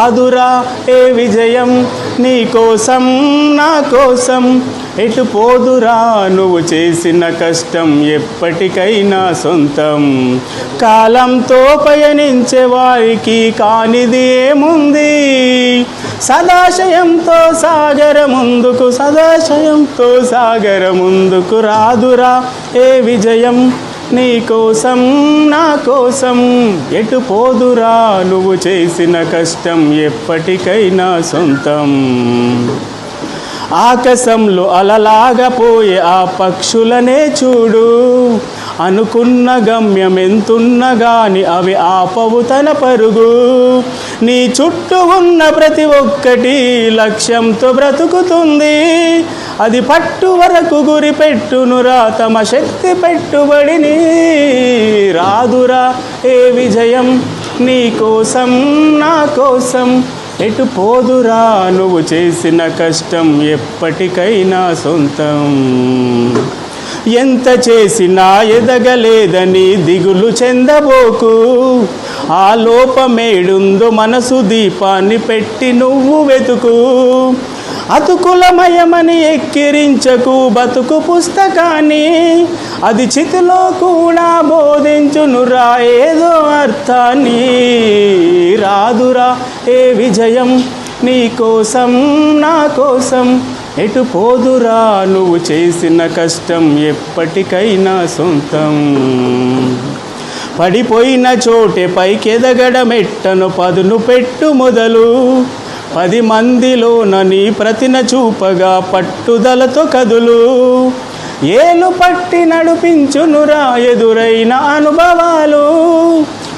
అదురా ఏ విజయం నీ కోసం నా కోసం? ఎటు పోదురా? నువ్వు చేసిన కష్టం ఎప్పటికైనా సొంతం. కాలంతో పయనించే వారికి కానిది ఏముంది? సదాశయంతో సాగర ముందుకు సదాశయంతో సాగర ముందుకు రాదురా ఏ విజయం? నీ కోసం నా కోసం ఎటు పోదురా నువ్వు చేసిన కష్టం ఎప్పటికైనా సొంతం. ఆకాశంలో అలలాగా పోయే ఆ పక్షులనే చూడు. అనుకున్న గమ్యం ఎంతున్నా గాని అవి ఆపవు తన పరుగు. నీ చుట్టూ ఉన్న ప్రతి ఒక్కటి లక్ష్యంతో బ్రతుకుతుంది. అది పట్టు వరకు గురి పెట్టునురా తమ శక్తి పెట్టుబడిని రాదురా ఏ విజయం నీ కోసం నా కోసం. ఎటు పోదురా నువ్వు చేసిన కష్టం ఎప్పటికైనా సొంతం. ఎంత చేసినా ఎదగలేదని దిగులు చెందబోకు. ఆ లోపమేడుందో మనసు దీపాన్ని పెట్టి నువ్వు వెతుకు. అతుకులమయమని ఎక్కిరించకు బతుకు పుస్తకాన్ని. అది చితిలో కూడా బోధించునురా ఏదో అర్థాన్ని. రాదురా ఏ విజయం నీ కోసం నా కోసం. ఎటు పోదురా నువ్వు చేసిన కష్టం ఎప్పటికైనా సొంతం. పడిపోయిన చోటే పైకెదగడమెట్టను పదును పెట్టు మొదలు. పది మందిలోన నీ ప్రతిన చూపగా పట్టుదలతో కదులు. ఏలు పట్టి నడిపించునురా ఎదురైన అనుభవాలు.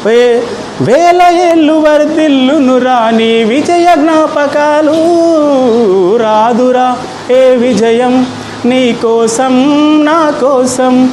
వే వేల ఏళ్ళు వర్ధిల్లునురా నీ విజయ జ్ఞాపకాలు. రాదురా ఏ విజయం? నీ కోసం నా కోసం